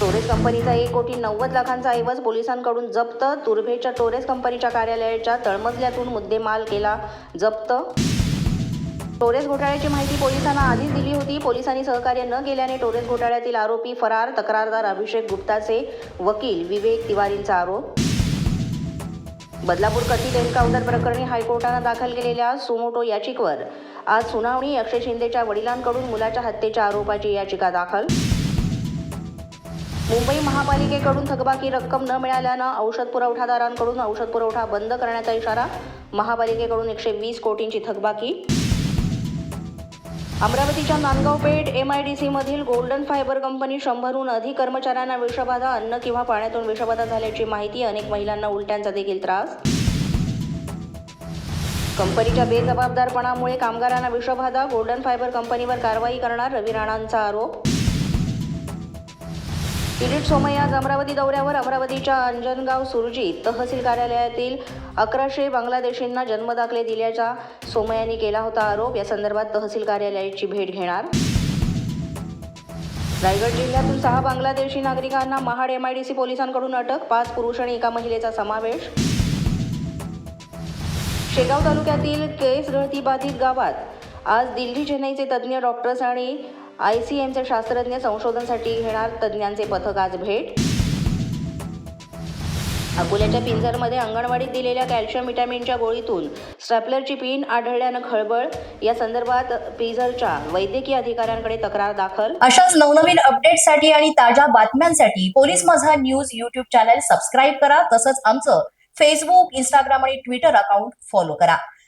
Torres कंपनीचा एक कोटी नव्वद लाखांचा ऐवज पोलिसांकडून जप्त. तुर्भेच्या टोरेस कंपनीच्या कार्यालयाच्या तळमजल्यातून मुद्देमाल केला जप्त. टोरेस घोटाळ्याची माहिती पोलिसांना आधीच दिली होती. पोलिसांनी सहकार्य न केल्याने टोरेस घोटाळ्यातील आरोपी फरार तक्रारदार अभिषेक गुप्ताचे वकील विवेक तिवारींचा आरोप. बदलापूर कथित एन्काउंटर प्रकरणी हायकोर्टानं दाखल केलेल्या सुमोटो याचिकेवर आज सुनावणी अक्षय शिंदेच्या वडिलांकडून मुलाच्या हत्येच्या आरोपाची याचिका दाखल मुंबई महापालिकेकडून थकबाकी रक्कम न मिळाल्यानं औषध पुरवठादारांकडून औषध पुरवठा बंद करण्याचा इशारा महापालिकेकडून एकशे वीस कोटींची थकबाकी. अमरावतीच्या Nandgaon Peth M I D सीमधील golden fibre company शंभरहून अधिक कर्मचाऱ्यांना विषबाधा अन्न किंवा पाण्यातून विषबाधा झाल्याची माहिती अनेक महिलांना उलट्यांचा देखील त्रास. कंपनीच्या बेजबाबदारपणामुळे कामगारांना विषबाधा गोल्डन फायबर कंपनीवर कारवाई करणार रवी राणांचा आरोप. किरीट सोमय्या आज अमरावती दौऱ्यावर. अमरावतीच्या अंजनगाव सुरजी तहसील कार्यालयातील अकराशे बांगलादेशींना जन्मदाखले दिल्याचा सोमय्यांनी केला होता आरोप. या संदर्भात तहसील कार्यालयाची भेट घेणार. रायगड जिल्ह्यातून सहा बांगलादेशी नागरिकांना महाड एमआयडीसी पोलिसांकडून अटक पाच पुरुष आणि एका महिलेचा समावेश. शेगाव तालुक्यातील केस गळती बाधित गावात आज दिल्ली चेन्नईचे तज्ज्ञ डॉक्टर्स आणि आय सी एमचे शास्त्रज्ञ संशोधनासाठी घेणार तज्ज्ञांचे पथक आज भेट. अकोल्याच्या पिंजरमध्ये अंगणवाडीत दिलेल्या कॅल्शियम विटॅमिनच्या गोळीतून स्टॅपलरची पिन आढळल्यानं खळबळ. या संदर्भात पिझरच्या वैद्यकीय अधिकाऱ्यांकडे तक्रार दाखल. अशाच नवनवीन अपडेटसाठी आणि ताज्या बातम्यांसाठी police Majha news YouTube channel subscribe करा. तसंच आमचं फेसबुक इंस्टाग्राम आणि ट्विटर अकाउंट फॉलो करा.